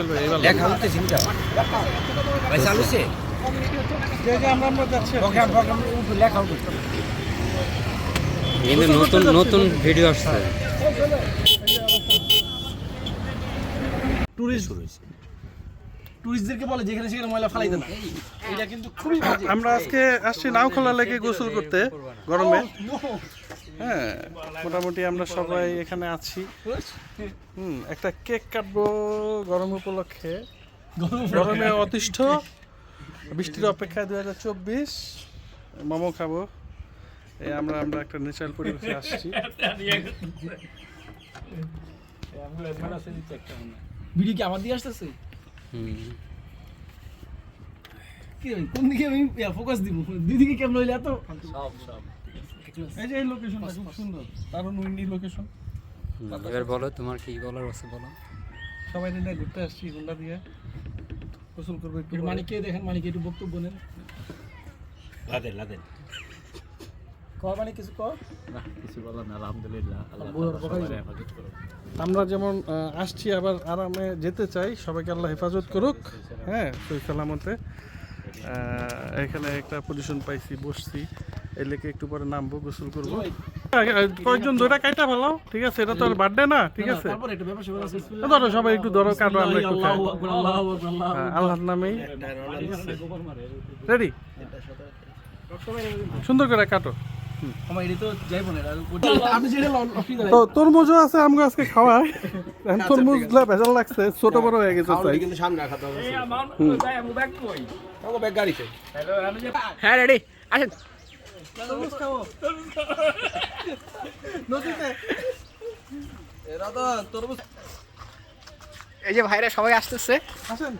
রাসেল এইবার লেখা হচ্ছে চিন্তা ভাই চালুছে যে যে আমরা আমরা যাচ্ছি আর প্রোগ্রাম প্রোগ্রাম লেখা হচ্ছে কিন্তু নতুন নতুন ভিডিও আসছে। টুরিস্ট টুরিস্টদেরকে বলে যেখানে সেখানে ময়লা ফালাইতে না। এটা কিন্তু খুবই বাজে। আমরা আজকে আসছি নাওখোলা লেকে গোসল করতে গরমে। হ্যাঁ মোটামুটি আমরা সবাই এখানে আছি। হুম একটা কেক কাটবো গরম উপলক্ষে। গরমে অতিষ্ঠ। বৃষ্টির অপেক্ষায় দু হাজার চব্বিশ। মোমো খাব। এই আমরা আমরা একটা ন্যাচারাল পরিবেশে আসছি। ভিডিও কি আমার দিয়ে আসতেছে? কোন দিকে আমি ফোকাস দিব? দুই দিকে কেমন হইলে এত? এই যে লোকেশনটা খুব সুন্দর। উইন্ডি লোকেশন এবার বলো তোমার কি বলার আছে বলো। সবাই দিনে ঘুরতে আসছি হুন্ডা দিয়ে। গোসল করব একটু মানিককে দেখেন মানিক একটু বক্তব্য নেন। Laden Laden. ক মানে কিছু কিছু বলার না আলহামদুলিল্লাহ আল্লাহ। হেফাজত করুন। আমরা যেমন আসছি আবার আরামে যেতে চাই সবাইকে আল্লাহ হেফাজত করুক। হ্যাঁ সই সালামতে। এখানে একটা পজিশন পাইছি বসছি। এলেকে একটু পরে নামবো গোসল করব। কয়েকজন ধরে কাইটা ভালো ঠিক আছে? এটা তো আর বার্থডে না ঠিক আছে? ধরো সবাই একটু ধরো কাটো আমরা একটু হ্যাঁ, আল্লাহর নামেই। রেডি সুন্দর করে কাটো। তো তরমুজও আছে আমগো আজকে খাওয়ায় তরমুজ ভেজাল লাগছে ছোট বড় হয়ে গেছে তাই কিন্তু সামনে রাখা তো ব্যাগ গাড়িতে। হ্যাঁ রেডি আসেন। তরমুজ খাব? নদীতে। এই যে ভাইরা সবাই আসতেছে। আসেন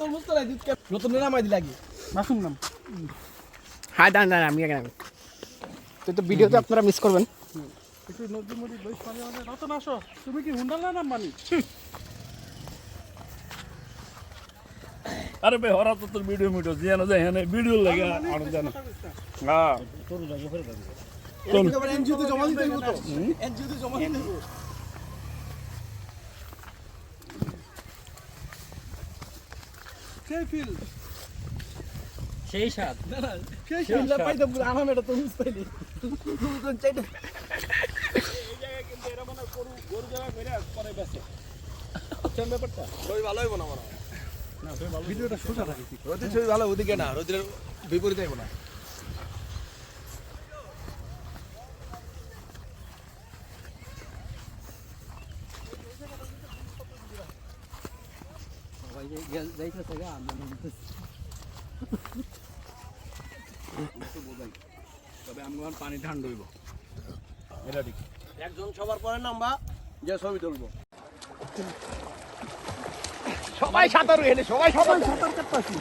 তরমুজ তো নামাই মাসুম নাম। হ্যাঁ দাঁড়ান দাঁড়ান আমি এখানে তো তো ভিডিওতে আপনারা মিস করবেন। একটু নদী মদি বই পানি মানে রতন আসো। তুমি কি হুন্ডালা নাম মানি আরে ভাই হরা তো তোর ভিডিও মিডিও না যায় হ্যাঁ ভিডিও লাগে আনন্দ জানা। হ্যাঁ এটা আবার NGO তে জমা দিতে হইবো তো। জমা দিতে হইবো। সেই ফিল? সেই সাত না, না, সেইগুলা পাইতাম কিন্তু আনাম এটা তরমুজ পাইনি। তরমুজ চাইটা। ভিডিওটা সোজা রাখি। রোদের ছবি ভালো ওদিকে না রোদের বিপরীতে না। তবে আমার পানি ঠান্ডা হইব একজন সবার পরে নামবা যে ছবি তুলবো সবাই সাঁতার এনে সবাই সবাই সাঁতার কাটতাছি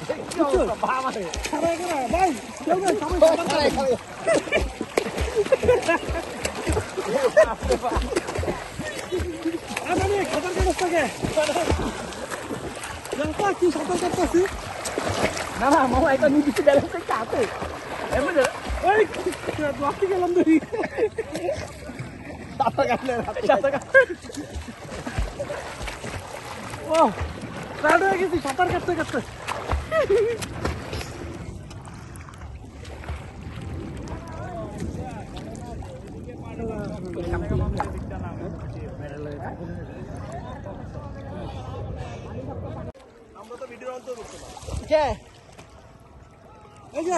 কাটে কি সাঁতার কাটতাছি না না মামা এটা নিচে ব্যালেন্স একটা সাঁতার কাটলে সাঁতার কাটলে ও টায়ার্ড হয়ে গেছি সাঁতার কাটতে কাটতে এই যে